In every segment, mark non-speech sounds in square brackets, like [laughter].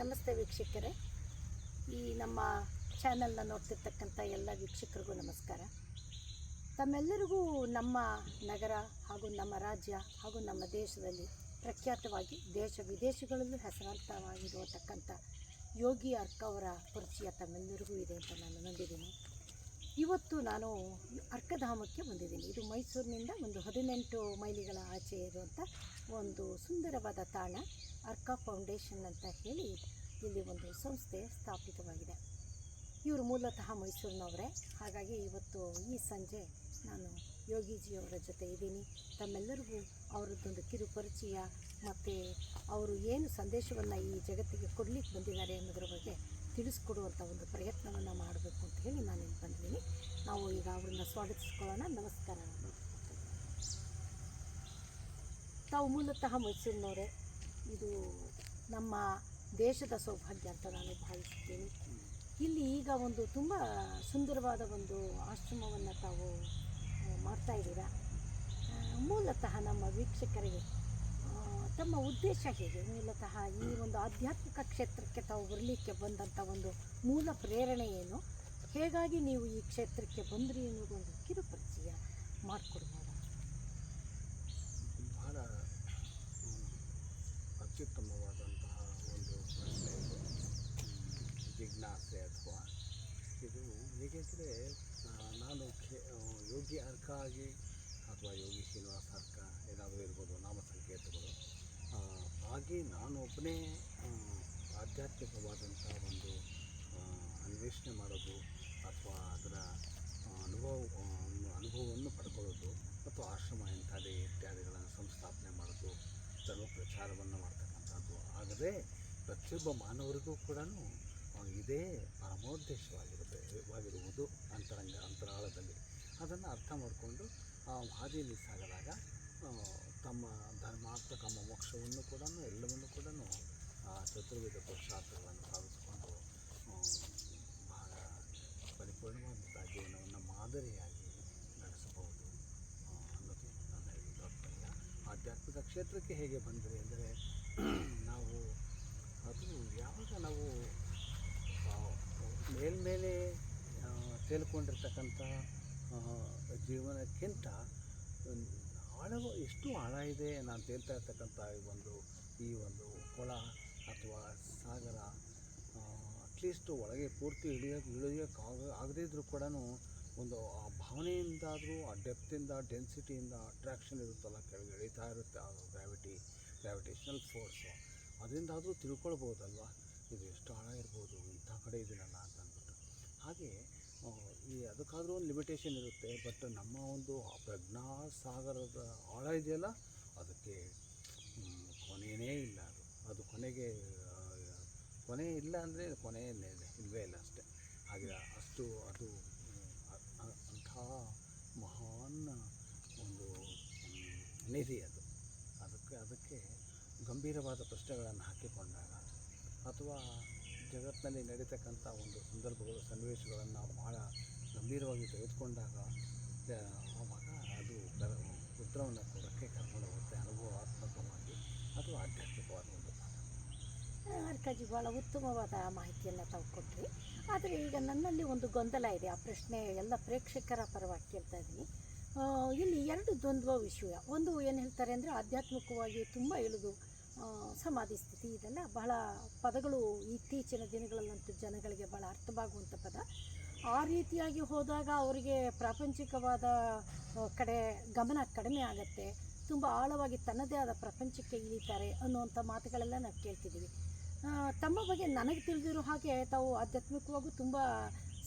ನಮಸ್ತೆ ವೀಕ್ಷಕರೇ. ಈ ನಮ್ಮ ಚಾನಲ್ನ ನೋಡ್ತಿರ್ತಕ್ಕಂಥ ಎಲ್ಲ ವೀಕ್ಷಕರಿಗೂ ನಮಸ್ಕಾರ. ತಮ್ಮೆಲ್ಲರಿಗೂ ನಮ್ಮ ನಗರ ಹಾಗೂ ನಮ್ಮ ರಾಜ್ಯ ಹಾಗೂ ನಮ್ಮ ದೇಶದಲ್ಲಿ ಪ್ರಖ್ಯಾತವಾಗಿ ದೇಶ ವಿದೇಶಗಳಲ್ಲೂ ಹೆಸರಾಂತವಾಗಿರತಕ್ಕಂಥ ಯೋಗಿ ಅರ್ಕ ಅವರ ಪರಿಚಯ ತಮ್ಮೆಲ್ಲರಿಗೂ ಇದೆ ಅಂತ ನಾನು ನಂಬಿದ್ದೀನಿ. ಇವತ್ತು ನಾನು ಅರ್ಕಧಾಮಕ್ಕೆ ಬಂದಿದ್ದೀನಿ. ಇದು ಮೈಸೂರಿನಿಂದ ಒಂದು ಹದಿನೆಂಟು ಮೈಲಿಗಳ ಆಚೆ ಇರುವಂಥ ಒಂದು ಸುಂದರವಾದ ತಾಣ, ಅರ್ಕ ಫೌಂಡೇಶನ್ ಅಂತ ಹೇಳಿ ಇಲ್ಲಿ ಒಂದು ಸಂಸ್ಥೆ ಸ್ಥಾಪಿತವಾಗಿದೆ. ಇವರು ಮೂಲತಃ ಮೈಸೂರಿನವರೇ. ಹಾಗಾಗಿ ಇವತ್ತು ಈ ಸಂಜೆ ನಾನು ಯೋಗೀಜಿಯವರ ಜೊತೆ ಇದ್ದೀನಿ. ತಮ್ಮೆಲ್ಲರಿಗೂ ಅವರದ್ದೊಂದು ಕಿರು ಪರಿಚಯ ಮತ್ತು ಅವರು ಏನು ಸಂದೇಶವನ್ನು ಈ ಜಗತ್ತಿಗೆ ಕೊಡಲಿಕ್ಕೆ ಬಂದಿದ್ದಾರೆ ಅನ್ನೋದ್ರ ಬಗ್ಗೆ ತಿಳಿಸ್ಕೊಡುವಂಥ ಒಂದು ಪ್ರಯತ್ನವನ್ನು ಮಾಡಬೇಕು ಅಂತ ಹೇಳಿ ನಾನು ಇಲ್ಲಿ ಬಂದಿದ್ದೀನಿ. ನಾವು ಈಗ ಅವ್ರನ್ನ ಸ್ವಾಗತಿಸ್ಕೊಳ್ಳೋಣ. ನಮಸ್ಕಾರ. ತಾವು ಮೂಲತಃ ಮೈಸೂರಿನವರೇ. ಇದು ನಮ್ಮ ದೇಶದ ಸೌಭಾಗ್ಯ ಅಂತ ನಾನು ಭಾವಿಸುತ್ತೇನೆ. ಇಲ್ಲಿ ಈಗ ಒಂದು ತುಂಬ ಸುಂದರವಾದ ಒಂದು ಆಶ್ರಮವನ್ನು ತಾವು ಮಾಡ್ತಾ ಇದ್ದೀರಾ? ಮೂಲತಃ ನಮ್ಮ ವೀಕ್ಷಕರಿಗೆ ತಮ್ಮ ಉದ್ದೇಶ ಹೇಗೆ? ಮೂಲತಃ ಈ ಒಂದು ಆಧ್ಯಾತ್ಮಿಕ ಕ್ಷೇತ್ರಕ್ಕೆ ತಾವು ಬರಲಿಕ್ಕೆ ಬಂದಂಥ ಒಂದು ಮೂಲ ಪ್ರೇರಣೆ ಏನು? ಹೇಗಾಗಿ ನೀವು ಈ ಕ್ಷೇತ್ರಕ್ಕೆ ಬಂದ್ರಿ ಅನ್ನೋದೊಂದು ಕಿರು ಪರಿಚಯ ಮಾಡಿಕೊಡ್ಬೋದ ಬಹಳ ಅತ್ಯುತ್ತಮವಾದಂತಹ ಒಂದು ಪ್ರಶ್ನೆ ಜಿಜ್ಞಾಸೆ ಅಥವಾ ಇದು ಹೇಗೆಂದರೆ ನಾನು ಯೋಗಿ ಅರ್ಕ ಆಗಿ ಅಥವಾ ಯೋಗಿ ಶ್ರೀನಿವಾಸ ಅರ್ಕ ಏನಾದರೂ ಇರ್ಬೋದು ನಾಮ ಸಂಕೇತಗಳು ಹಾಗೆ ನಾನು ಒಬ್ಬನೇ ಆಧ್ಯಾತ್ಮಿಕವಾದಂಥ ಒಂದು ಅನ್ವೇಷಣೆ ಮಾಡೋದು ಅಥವಾ ಅದರ ಅನುಭವ ಅನುಭವವನ್ನು ಪಡ್ಕೊಳ್ಳೋದು ಮತ್ತು ಆಶ್ರಮ ಇಂಥದ್ದೇ ಇತ್ಯಾದಿಗಳನ್ನು ಸಂಸ್ಥಾಪನೆ ಮಾಡೋದು ಧರ್ಮ ಪ್ರಚಾರವನ್ನು ಮಾಡ್ತಕ್ಕಂಥದ್ದು. ಆದರೆ ಪ್ರತಿಯೊಬ್ಬ ಮಾನವರಿಗೂ ಕೂಡ ಇದೇ ಪರಮೋದ್ದೇಶವಾಗಿರುತ್ತೆ ವಾಗಿರುವುದು ಅಂತರಂಗ, ಅಂತರಾಳದಲ್ಲಿ. ಅದನ್ನು ಅರ್ಥ ಮಾಡಿಕೊಂಡು, ಆ, ಹಾದಿಯಲ್ಲಿ ಸಾಗದಾಗ ತಮ್ಮ ಧರ್ಮಾರ್ಥ ತಮ್ಮ ಮೋಕ್ಷವನ್ನು ಕೂಡ ಎಲ್ಲವನ್ನು ಕೂಡ ಚತುರ್ವೇದ ಪುರುಷಾರ್ಥಗಳನ್ನು ಸಾಧಿಸಿಕೊಂಡು ಆ, ಬಹಳ ಪರಿಪೂರ್ಣವಾದಂಥ ಜೀವನವನ್ನು ಮಾದರಿಯಾಗಿ ನಡೆಸಬಹುದು ಆ, ಅನ್ನೋದು ನನ್ನ ಈ ತಾತ್ಪರ್ಯ ಆಧ್ಯಾತ್ಮಿಕ ಕ್ಷೇತ್ರಕ್ಕೆ ಹೇಗೆ ಬಂದರೆ ಅಂದರೆ [clears throat] ನಾವು ಅದು ಯಾವಾಗ ನಾವು ಮೇಲ್ಮೇಲೆ ಆ, ತೇಲ್ಕೊಂಡಿರ್ತಕ್ಕಂಥ ಜೀವನಕ್ಕಿಂತ ಆಳವ ಎಷ್ಟು ಆಳ ಇದೆ ನಾನು ತೇಲ್ತಾ ಇರ್ತಕ್ಕಂಥ ಒಂದು, ಈ ಒಂದು ಕೊಳ ಅಥವಾ ಸಾಗರ ಅಟ್ಲೀಸ್ಟ್ ಒಳಗೆ ಪೂರ್ತಿ ಇಳಿಯೋಕೆ ಇಳಿಯೋಕೆ ಆಗ, ಆಗದೇ ಇದ್ರೂ ಕೂಡ ಒಂದು, ಆ ಭಾವನೆಯಿಂದಾದರೂ, ಆ ಡೆಪ್ತಿಂದ ಡೆನ್ಸಿಟಿಯಿಂದ ಅಟ್ರಾಕ್ಷನ್ ಇರುತ್ತಲ್ಲ, ಕೆಳಗೆ ಇಳಿತಾ ಇರುತ್ತೆ ಆ ಗ್ರಾವಿಟಿ ಗ್ರಾವಿಟೇಷನಲ್ ಫೋರ್ಸು ಅದರಿಂದಾದರೂ ತಿಳ್ಕೊಳ್ಬೋದಲ್ವ? ಇದು ಎಷ್ಟು ಆಳ ಇರ್ಬೋದು, ಇಂಥ ಕಡೆ ಇದೀನಲ್ಲ ಅಂತ ಅಂದ್ಬಿಟ್ಟು. ಈ ಅದಕ್ಕಾದರೂ ಒಂದು ಲಿಮಿಟೇಷನ್ ಇರುತ್ತೆ. ಬಟ್ ನಮ್ಮ ಒಂದು ಪ್ರಜ್ಞಾ ಸಾಗರದ ಆಳ ಇದೆಯಲ್ಲ, ಅದಕ್ಕೆ ಕೊನೆಯೇ ಇಲ್ಲ ಅದು. ಅದು ಕೊನೆಗೆ ಕೊನೆ ಇಲ್ಲ ಅಂದರೆ ಕೊನೆ ಇಲ್ಲವೇ ಇಲ್ಲ ಅಷ್ಟೇ. ಹಾಗೆ ಅಷ್ಟು, ಅದು ಅಂಥ ಮಹಾನ್ ಒಂದು ನಿಧಿ ಅದು. ಅದಕ್ಕೆ ಅದಕ್ಕೆ ಗಂಭೀರವಾದ ಪ್ರಶ್ನೆಗಳನ್ನು ಹಾಕಿಕೊಂಡಾಗ, ಅಥವಾ ಜಗತ್ತಿನಲ್ಲಿ ನಡೀತಕ್ಕಂಥ ಒಂದು ಸಂದರ್ಭಗಳು, ಸನ್ನಿವೇಶಗಳನ್ನು ಭಾಳ ಗಂಭೀರವಾಗಿ ತೆಗೆದುಕೊಂಡಾಗ ಆವಾಗ ಅದು ಉತ್ತರವನ್ನು ಕೊಡೋಕ್ಕೆ ಕರ್ಕೊಂಡು ಹೋಗುತ್ತೆ, ಅನುಭವಾತ್ಮಕವಾಗಿ ಅದು ಆಧ್ಯಾತ್ಮಿಕವಾದ ಒಂದು ಅರ್ಕಾಜಿ ಭಾಳ ಉತ್ತಮವಾದ ಮಾಹಿತಿಯನ್ನು ತಾವು ಕೊಟ್ಟಿರಿ ಆದರೆ ಈಗ ನನ್ನಲ್ಲಿ ಒಂದು ಗೊಂದಲ ಇದೆ, ಆ ಪ್ರಶ್ನೆ ಎಲ್ಲ ಪ್ರೇಕ್ಷಕರ ಪರವಾಗಿ ಕೇಳ್ತಾ ಇದ್ದೀನಿ ಇಲ್ಲಿ ಎರಡು ದ್ವಂದ್ವ ವಿಷಯ. ಒಂದು ಏನು ಹೇಳ್ತಾರೆ ಅಂದರೆ, ಆಧ್ಯಾತ್ಮಿಕವಾಗಿ ತುಂಬ ಇಳಿದು ಸಮಾಧಿ ಸ್ಥಿತಿ ಇದೆಲ್ಲ ಬಹಳ ಪದಗಳು ಇತ್ತೀಚಿನ ದಿನಗಳಲ್ಲಂತೂ ಜನಗಳಿಗೆ ಬಹಳ ಅರ್ಥವಾಗುವಂಥ ಪದ. ಆ ರೀತಿಯಾಗಿ ಹೋದಾಗ ಅವರಿಗೆ ಪ್ರಾಪಂಚಿಕವಾದ ಕಡೆ ಗಮನ ಕಡಿಮೆ ಆಗುತ್ತೆ, ತುಂಬ ಆಳವಾಗಿ ತನ್ನದೇ ಆದ ಪ್ರಪಂಚಕ್ಕೆ ಇಳಿತಾರೆ ಅನ್ನುವಂಥ ಮಾತುಗಳೆಲ್ಲ ನಾವು ಕೇಳ್ತಿದ್ದೀವಿ. ತಮ್ಮ ಬಗ್ಗೆ ನನಗೆ ತಿಳಿದಿರೋ ಹಾಗೆ ತಾವು ಆಧ್ಯಾತ್ಮಿಕವಾಗೂ ತುಂಬ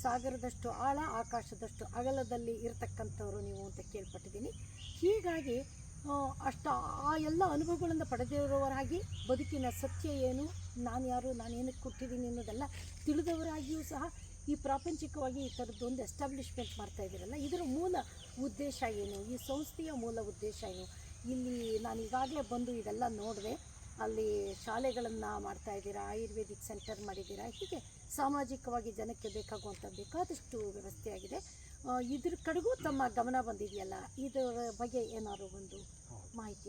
ಸಾಗರದಷ್ಟು ಆಳ, ಆಕಾಶದಷ್ಟು ಅಗಲದಲ್ಲಿ ಇರತಕ್ಕಂಥವ್ರು ನೀವು ಅಂತ ಕೇಳ್ಪಟ್ಟಿದ್ದೀನಿ. ಹೀಗಾಗಿ ಅಷ್ಟ ಆ ಎಲ್ಲ ಅನುಭವಗಳನ್ನು ಪಡೆದಿರುವವರಾಗಿ ಬದುಕಿನ ಸತ್ಯ ಏನು, ನಾನು ಯಾರು, ನಾನು ಏನಕ್ಕೆ ಕೊಟ್ಟಿದ್ದೀನಿ ಅನ್ನೋದೆಲ್ಲ ತಿಳಿದವರಾಗಿಯೂ ಸಹ ಈ ಪ್ರಾಪಂಚಿಕವಾಗಿ ಈ ಥರದ್ದೊಂದು ಎಸ್ಟಾಬ್ಲಿಷ್ಮೆಂಟ್ ಮಾಡ್ತಾ ಇದ್ದೀರಲ್ಲ, ಇದರ ಮೂಲ ಉದ್ದೇಶ ಏನು, ಈ ಸಂಸ್ಥೆಯ ಮೂಲ ಉದ್ದೇಶ ಏನು? ಇಲ್ಲಿ ನಾನು ಈಗಾಗಲೇ ಬಂದು ಇದೆಲ್ಲ ನೋಡಿದೆ, ಅಲ್ಲಿ ಶಾಲೆಗಳನ್ನು ಮಾಡ್ತಾ ಇದ್ದೀರಾ, ಆಯುರ್ವೇದಿಕ್ ಸೆಂಟರ್ ಮಾಡಿದ್ದೀರಾ, ಹೀಗೆ ಸಾಮಾಜಿಕವಾಗಿ ಜನಕ್ಕೆ ಬೇಕಾಗುವಂಥ ಬೇಕಾದಷ್ಟು ವ್ಯವಸ್ಥೆಯಾಗಿದೆ. ಇದ್ರ ಕಡೆಗೂ ತಮ್ಮ ಗಮನ ಬಂದಿದೆಯಲ್ಲ, ಇದರ ಬಗ್ಗೆ ಏನಾದ್ರು ಒಂದು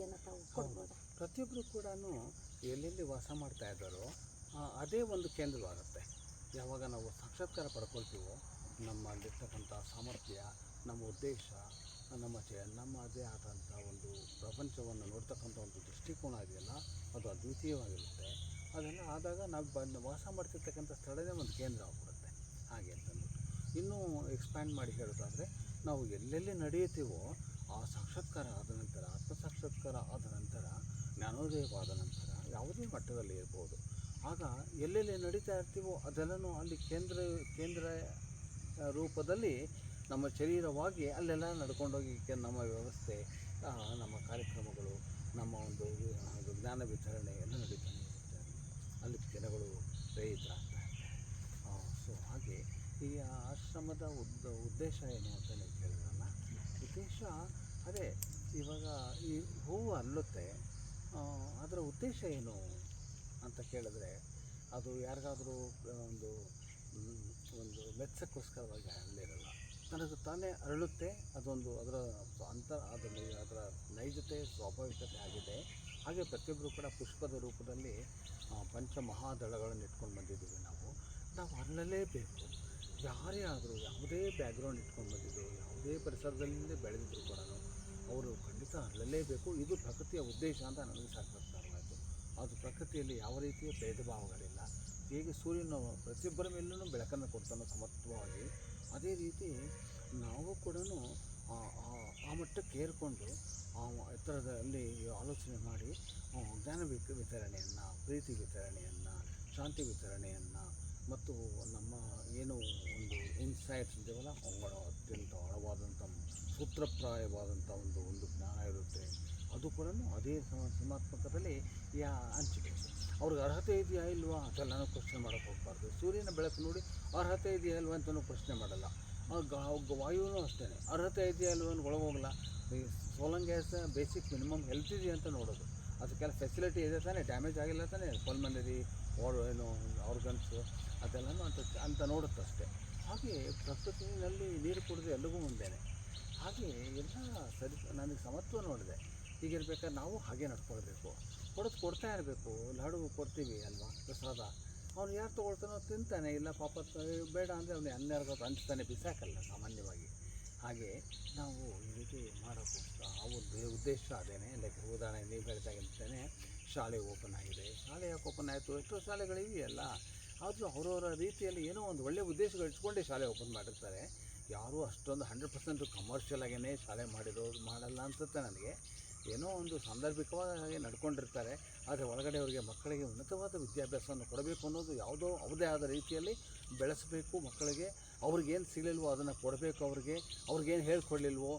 ಮಾಹಿತಿಯನ್ನು ತಾವು ಕೊಡ್ಬೋದಾ? ಪ್ರತಿಯೊಬ್ಬರು ಕೂಡ ಎಲ್ಲೆಲ್ಲಿ ವಾಸ ಮಾಡ್ತಾ ಇದ್ದಾರೋ ಅದೇ ಒಂದು ಕೇಂದ್ರವಾಗುತ್ತೆ ಯಾವಾಗ ನಾವು ಸಾಕ್ಷಾತ್ಕಾರ ಪಡ್ಕೊಳ್ತೀವೋ ನಮ್ಮಲ್ಲಿರ್ತಕ್ಕಂಥ ಸಾಮರ್ಥ್ಯ ನಮ್ಮ ಉದ್ದೇಶ ನಮ್ಮ ಚ ನಮ್ಮದೇ ಆದಂಥ ಒಂದು ಪ್ರಪಂಚವನ್ನು ನೋಡ್ತಕ್ಕಂಥ ಒಂದು ದೃಷ್ಟಿಕೋನ ಇದೆಯಲ್ಲ ಅದು ಅದ್ವಿತೀಯವಾಗಿರುತ್ತೆ. ಅದೆಲ್ಲ ಆದಾಗ ನಾವು ಬಂದು ವಾಸ ಮಾಡ್ತಿರ್ತಕ್ಕಂಥ ಸ್ಥಳವೇ ಒಂದು ಕೇಂದ್ರ ಆಗ್ಬಿಡುತ್ತೆ. ಹಾಗೆ ಅಂತಂದು ಇನ್ನೂ ಎಕ್ಸ್ಪ್ಯಾಂಡ್ ಮಾಡಿ ಹೇಳೋದಾದರೆ ನಾವು ಎಲ್ಲೆಲ್ಲಿ ನಡೆಯುತ್ತೀವೋ ಆ ಸಾಕ್ಷಾತ್ಕಾರ ಆದ ನಂತರ ಆತ್ಮಸಾಕ್ಷಾತ್ಕಾರ ಆದ ನಂತರ, ಜ್ಞಾನೋದಯವಾದ ನಂತರ ಯಾವುದೇ ಮಟ್ಟದಲ್ಲಿ ಇರ್ಬೋದು. ಆಗ ಎಲ್ಲೆಲ್ಲಿ ನಡೀತಾ ಇರ್ತೀವೋ ಅದೆಲ್ಲನೂ ಅಲ್ಲಿ ಕೇಂದ್ರ ಕೇಂದ್ರ ರೂಪದಲ್ಲಿ ನಮ್ಮ ಶರೀರವಾಗಿ ಅಲ್ಲೆಲ್ಲ ನಡ್ಕೊಂಡೋಗಿ ನಮ್ಮ ವ್ಯವಸ್ಥೆ ನಮ್ಮ ಕಾರ್ಯಕ್ರಮಗಳು, ನಮ್ಮ ಒಂದು ಅದು ಜ್ಞಾನ ವಿತರಣೆ ಎಲ್ಲ ನಡೀತಾನೆ ಇರುತ್ತೆ. ಅಲ್ಲಿ. ಜನಗಳು ಪ್ರೇರಿತರಾಗ್ತಾ ಇರ್ತಾರೆ. ಸೊ ಹಾಗೆ ಈ ಆಶ್ರಮದ ಉದ್ದ, ಉದ್ದೇಶ ಏನು ಅಂತ ನೀವು ಕೇಳಿದ್ರಲ್ಲ? ಉದ್ದೇಶ ಅದೇ ಇವಾಗ ಈ ಹೂವು ಅಲ್ಲುತ್ತೆ ಅದರ ಉದ್ದೇಶ ಏನು ಅಂತ ಕೇಳಿದ್ರೆ, ಅದು ಯಾರಿಗಾದರೂ ಒಂದು ಒಂದು ಮೆಚ್ಚಕ್ಕೋಸ್ಕರವಾಗಿ ಅಲ್ಲಿರಲ್ಲ. ನನಗೆ ತಾನೇ ಅರಳುತ್ತೆ, ಅದೊಂದು ಅದರ ಅಂತ ಅದನ್ನು ಅದರ ನೈಜತೆ, ಸ್ವಾಭಾವಿಕತೆ ಆಗಿದೆ. ಹಾಗೆ ಪ್ರತಿಯೊಬ್ಬರು ಕೂಡ ಪುಷ್ಪದ ರೂಪದಲ್ಲಿ ಪಂಚಮಹಾದಳಗಳನ್ನು ಪಂಚ ಮಹಾದಳಗಳನ್ನು ಇಟ್ಕೊಂಡು ಬಂದಿದ್ದೀವಿ ನಾವು. ನಾವು ಅರಳಲೇಬೇಕು. ಯಾರೇ ಆದರೂ ಯಾವುದೇ ಬ್ಯಾಕ್ಗ್ರೌಂಡ್ ಇಟ್ಕೊಂಡು ಬಂದಿದ್ದು, ಯಾವುದೇ ಪರಿಸರದಲ್ಲಿ ಬೆಳೆದಿದ್ರು ಕೂಡ ಅವರು ಖಂಡಿತ ಅಲ್ಲಲೇಬೇಕು. ಇದು ಪ್ರಕೃತಿಯ ಉದ್ದೇಶ ಅಂತ ನನಗೆ ಸಾಕ್ಷಾತ್ಕಾರವಾಯಿತು ಅದು ಪ್ರಕೃತಿಯಲ್ಲಿ ಯಾವ ರೀತಿಯ ಭೇದ ಭಾವಗಳಿಲ್ಲ ಹೇಗೆ ಸೂರ್ಯನ ಪ್ರತಿಯೊಬ್ಬರ ಮೇಲೂ ಬೆಳಕನ್ನು ಕೊಡ್ತಾನೆ ಸಮತ್ವವಾಗಿ, ಅದೇ ರೀತಿ ನಾವು ಕೂಡ ಆ ಮಟ್ಟಕ್ಕೆ ಏರ್ಕೊಂಡು ಎತ್ತರದಲ್ಲಿ ಆಲೋಚನೆ ಮಾಡಿ ಜ್ಞಾನ ವಿತ- ವಿತರಣೆಯನ್ನು, ಪ್ರೀತಿ ವಿತರಣೆಯನ್ನು, ಶಾಂತಿ ವಿತರಣೆಯನ್ನು ಮತ್ತು ನಮ್ಮ ಏನು ಒಂದು ಇನ್ಸೈಟ್ಸ್ ಇದೆಯಲ್ಲ ಅವುಗಳ ಅತ್ಯಂತ ಆಳವಾದಂಥ, ಸೂತ್ರಪ್ರಾಯವಾದಂಥ ಒಂದು ಒಂದು ಜ್ಞಾನ ಇರುತ್ತೆ. ಅದು ಕೂಡ ಅದೇ ಸಮ, ಸಮಾತ್ಮಕದಲ್ಲಿ ಯಾ ಹಂಚಿಕೆ. ಅವ್ರಿಗೆ ಅರ್ಹತೆ ಇದೆಯಾ ಇಲ್ವಾ ಅದೆಲ್ಲನೂ ಪ್ರಶ್ನೆ ಮಾಡೋಕೆ ಹೋಗಬಾರ್ದು. ಸೂರ್ಯನ ಬೆಳಕು ನೋಡಿ ಅರ್ಹತೆ ಇದೆಯಾ ಇಲ್ವಾ ಅಂತಲೂ ಪ್ರಶ್ನೆ ಮಾಡಲ್ಲ. ವಾಯುವೂ ಅಷ್ಟೇ. ಅರ್ಹತೆ ಇದೆಯಾ ಇಲ್ವಾ ಅಂತ ಒಳಗೋಗಲ್ಲ so long as basic minimum health ಇದೆಯಾ ಅಂತ ನೋಡೋದು. ಅದಕ್ಕೆಲ್ಲ ಫೆಸಿಲಿಟಿ ಇದೆ ತಾನೇ ಡ್ಯಾಮೇಜ್ ಆಗಿಲ್ಲ ತಾನೇ. ಪಲ್ಮನರಿ ಏನು ಆರ್ಗನ್ಸು ಅದೆಲ್ಲನೂ ಅಂತ ಅಂತ ನೋಡುತ್ತಷ್ಟೆ. ಹಾಗೆ ಪ್ರಕೃತಿನಲ್ಲಿ ನೀರು ಕುಡಿದು ಎಲ್ಲಿಗೂ ಮುಂದೆನೆ. ಹಾಗೆ ಎಲ್ಲ ಸರಿ ನನಗೆ ಸಮತ್ವ ನೋಡಿದೆ. ಹೀಗಿರ್ಬೇಕಾದ್ರೆ ನಾವು ಹಾಗೆ ನಡ್ಕೊಳ್ಬೇಕು. ಕೊಡೋದು ಕೊಡ್ತಾ ಇರಬೇಕು. ಲಾಡು ಕೊಡ್ತೀವಿ ಅಲ್ವಾ, ಪ್ರಸಾದ. ಅವ್ನು ಯಾರು ತೊಗೊಳ್ತಾನೋ ತಿಂತಾನೆ, ಇಲ್ಲ ಪಾಪ ಬೇಡ ಅಂದರೆ ಅವನು ಹನ್ನೆರಡು ಹಂಚ್ತಾನೆ ಬಿಸಾಕಲ್ಲ ಸಾಮಾನ್ಯವಾಗಿ. ಹಾಗೆ ನಾವು ಈ ರೀತಿ ಮಾಡೋಕ್ಕೋಸ್ಕರ ಆ ಒಂದು ಉದ್ದೇಶ ಅದೇನೆ, ಲೈಕ್ ಉದಾಹರಣೆ ನೀವು ಹೇಳ್ದಾಗಂತಾನೆ ಶಾಲೆ ಓಪನ್ ಆಗಿದೆ. ಶಾಲೆ ಯಾಕೆ ಓಪನ್ ಆಯಿತು? ಎಷ್ಟೋ ಶಾಲೆಗಳಿವೆಯಲ್ಲ ಆದರೂ ಅವರವರ ರೀತಿಯಲ್ಲಿ ಏನೋ ಒಂದು ಒಳ್ಳೆಯ ಉದ್ದೇಶಗಳು ಇಟ್ಕೊಂಡೇ ಶಾಲೆ ಓಪನ್ ಮಾಡಿರ್ತಾರೆ. ಯಾರೂ ಅಷ್ಟೊಂದು ಹಂಡ್ರೆಡ್ ಪರ್ಸೆಂಟ್ ಕಮರ್ಷಿಯಲ್ ಆಗೇ ಶಾಲೆ ಮಾಡಿರೋದು ಮಾಡಲ್ಲ ಅನ್ಸುತ್ತೆ ನನಗೆ. ಏನೋ ಒಂದು ಸಾಂದರ್ಭಿಕವಾಗಿ ನಡ್ಕೊಂಡಿರ್ತಾರೆ. ಆದರೆ ಒಳಗಡೆ ಅವರಿಗೆ ಮಕ್ಕಳಿಗೆ ಉನ್ನತವಾದ ವಿದ್ಯಾಭ್ಯಾಸವನ್ನು ಕೊಡಬೇಕು ಅನ್ನೋದು ಯಾವುದೋ ಅವರದೇ ಆದ ರೀತಿಯಲ್ಲಿ ಬೆಳೆಸಬೇಕು ಮಕ್ಕಳಿಗೆ. ಅವ್ರಿಗೇನು ಸಿಗಲಿಲ್ವೋ ಅದನ್ನು ಕೊಡಬೇಕು ಅವ್ರಿಗೆ. ಅವ್ರಿಗೇನು ಹೇಳ್ಕೊಡ್ಲಿಲ್ವೋ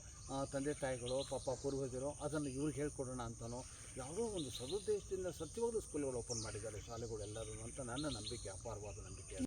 ತಂದೆ ತಾಯಿಗಳು, ಪಾಪ ಪೂರ್ವಜರು ಅದನ್ನು ಇವ್ರಿಗೆ ಹೇಳ್ಕೊಡೋಣ ಅಂತನೋ ಯಾವುದೋ ಒಂದು ಸದುದ್ದೇಶದಿಂದ ಸತ್ಯವಾದ ಸ್ಕೂಲ್ಗಳು ಓಪನ್ ಮಾಡಿದ್ದಾರೆ ಶಾಲೆಗಳು ಎಲ್ಲರೂ ಅಂತ ನನ್ನ ನಂಬಿಕೆ ಅಪಾರವಾದ ನಂಬಿಕೆ.